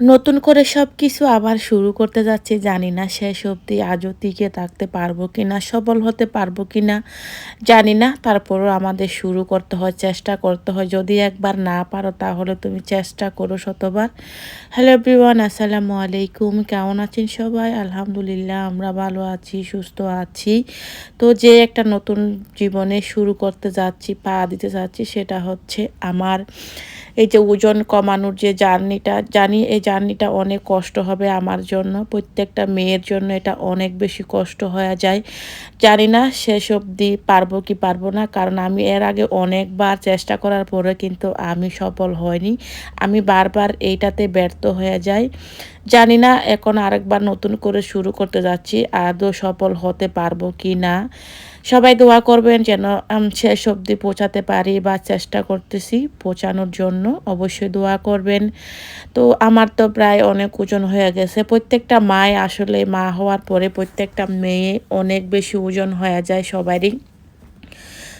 নতুন করে সব কিছু আবার শুরু করতে যাচ্ছি, জানি না শেষ অবধি আজও টিকে থাকতে পারব কি না সবল হতে পারব কি না জানি না। তারপরও আমাদের শুরু করতে হয়, চেষ্টা করতে হয়। যদি একবার না পারো তাহলে তুমি চেষ্টা করো শতবার। হ্যালো এভরিওয়ান, আসসালামু আলাইকুম। কেমন আছেন সবাই? আলহামদুলিল্লাহ, আমরা ভালো আছি, সুস্থ আছি। তো যে একটা নতুন জীবনে শুরু করতে যাচ্ছি, পা দিতে যাচ্ছি, সেটা হচ্ছে আমার এই যে ওজন কমানোর যে জার্নিটা, জানি এই জার্নিটা অনেক কষ্ট হবে আমার জন্য। প্রত্যেকটা মেয়ের জন্য এটা অনেক বেশি কষ্ট হয়ে যায়। জানি না শেষ অবধি পারব কি পারব না, কারণ আমি এর আগে অনেকবার চেষ্টা করার পরে কিন্তু আমি সফল হয়নি আমি বারবার এইটাতে ব্যর্থ হয়ে যাই। জানি না এখন আরেকবার নতুন করে শুরু করতে যাচ্ছি, আদৌ সফল হতে পারব কি না। সবাই দোয়া করবেন যেন আমি শেষ অবধি পৌঁছাতে পারি বা চেষ্টা করতেছি পৌঁছানোর জন্য, অবশ্যই দোয়া করবেন। তো আমার তো প্রায় অনেক ওজন হয়ে গেছে। প্রত্যেকটা মায় আসলে মা হওয়ার পরে প্রত্যেকটা মেয়ে অনেক বেশি ওজন হয়ে যায় সবারই।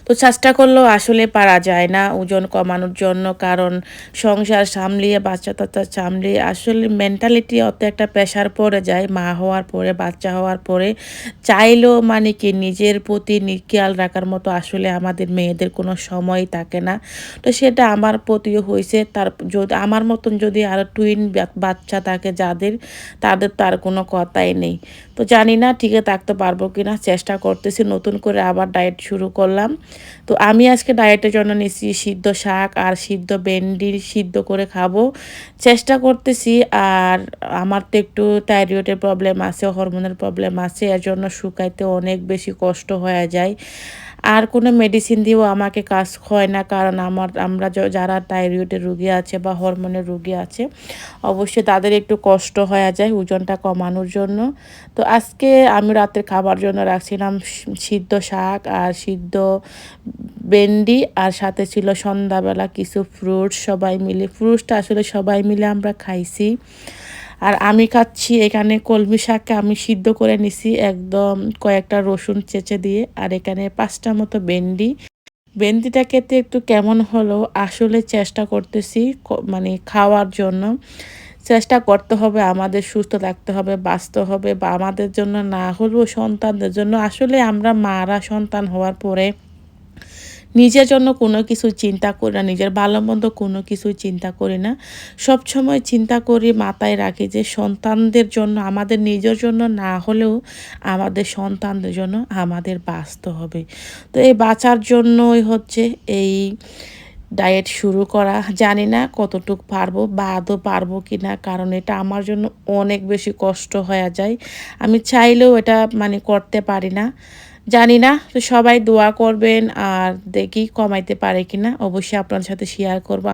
তো চেষ্টা করলেও আসলে পারা যায় না ওজন কমানোর জন্য, কারণ সংসার সামলিয়ে, বাচ্চা টাচ্চা সামলিয়ে আসলে মেন্টালিটি অত একটা প্রেশার পড়ে যায়। মা হওয়ার পরে, বাচ্চা হওয়ার পরে চাইলেও মানে কি নিজের প্রতি খেয়াল রাখার মতো আসলে আমাদের মেয়েদের কোনো সময় থাকে না। তো সেটা আমার প্রতিও হয়েছে তার যদি, আমার মতন যদি আরও টুইন বাচ্চা থাকে যাদের, তাদের তার কোনো কথাই নেই। তো জানি না, ঠিকই থাকতে পারব কি না চেষ্টা করতেছি। নতুন করে আবার ডায়েট শুরু করলাম। তো আমি আজকে ডায়েটের জন্য নিচ্ছি সিদ্ধ শাক আর সিদ্ধ ভেন্ডি সিদ্ধ করে খাব। চেষ্টা করতেছি আর আমার তো একটু থাইরয়েডের প্রবলেম আছে হরমোনের প্রবলেম আছে, এর জন্য শুকাইতে অনেক বেশি কষ্ট হয়ে যায়। আর কোনো মেডিসিন দিয়েও আমাকে কাজ হয় না, কারণ আমার, আমরা যারা থাইরয়েডের রুগী আছে বা হরমোনের রুগী আছে, অবশ্যই তাদের একটু কষ্ট হয়ে যায় ওজনটা কমানোর জন্য। তো আজকে আমি রাতের খাবার জন্য রাখছিলাম সিদ্ধ শাক আর সিদ্ধ ভেন্ডি আর সাথে ছিল সন্ধ্যাবেলা কিছু ফ্রুটস সবাই মিলে ফ্রুটসটা আসলে সবাই মিলে আমরা খাইছি। আর আমি খাচ্ছি এখানে কলমি শাককে আমি সিদ্ধ করে নিছি একদম কয়েকটা রসুন চেঁচে দিয়ে, আর এখানে পাঁচটা মতো ভেন্ডি। ভেন্ডিটা খেতে একটু কেমন হলো? আসলে চেষ্টা করতেছি মানে খাওয়ার জন্য। চেষ্টা করতে হবে, আমাদের সুস্থ থাকতে হবে, বাঁচতে হবে, বা আমাদের জন্য না হলেও সন্তানদের জন্য। আসলে আমরা মারা সন্তান হওয়ার পরে নিজের জন্য কোনো কিছু চিন্তা করি না, নিজের ভালো মন্দ কোনো কিছু চিন্তা করি না। সব সময় চিন্তা করি মাথায় রাখি যে সন্তানদের জন্য, আমাদের নিজের জন্য না হলেও আমাদের সন্তানদের জন্য আমাদের বাঁচতে হবে। তো এই বাঁচার জন্যই হচ্ছে এই ডায়েট শুরু করা। জানি না কতটুক পারব বা আদৌ পারব কি না কারণ এটা আমার জন্য অনেক বেশি কষ্ট হয়ে যায়। আমি চাইলেও এটা মানে করতে পারি না। জানি না, তো সবাই দোয়া করবেন আর দেখি কমাইতে পারে কিনা। অবশ্যই আপনার সাথে শেয়ার করব।